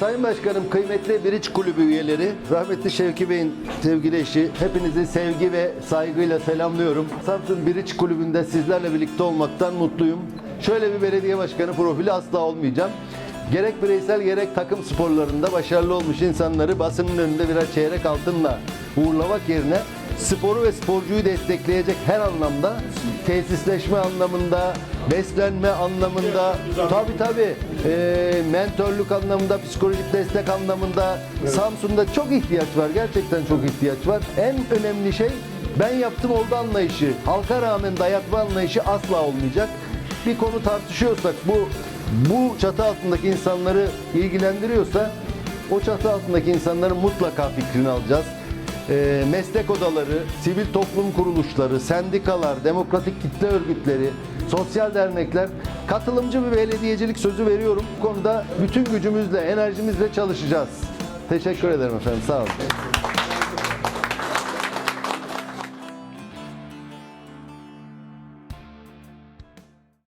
Sayın Başkanım, kıymetli Biriç Kulübü üyeleri, rahmetli Şevki Bey'in sevgili eşi, hepinizi sevgi ve saygıyla selamlıyorum. Samsun Biriç Kulübü'nde sizlerle birlikte olmaktan mutluyum. Şöyle bir belediye başkanı profili asla olmayacağım. Gerek bireysel gerek takım sporlarında başarılı olmuş insanları basının önünde birer çeyrek altınla uğurlamak yerine sporu ve sporcuyu destekleyecek her anlamda tesisleşme anlamında, beslenme anlamında, tabi tabi mentörlük anlamında, psikolojik destek anlamında Samsun'da çok ihtiyaç var. Gerçekten çok ihtiyaç var. En önemli şey ben yaptım oldu anlayışı. Halka rağmen dayatma anlayışı asla olmayacak. Bir konu tartışıyorsak bu bu çatı altındaki insanları ilgilendiriyorsa o çatı altındaki insanların mutlaka fikrini alacağız e, meslek odaları, sivil toplum kuruluşları, sendikalar, demokratik kitle örgütleri, sosyal dernekler katılımcı bir belediyecilik sözü veriyorum. Bu konuda bütün gücümüzle, enerjimizle çalışacağız. Teşekkür ederim efendim. Sağ olun.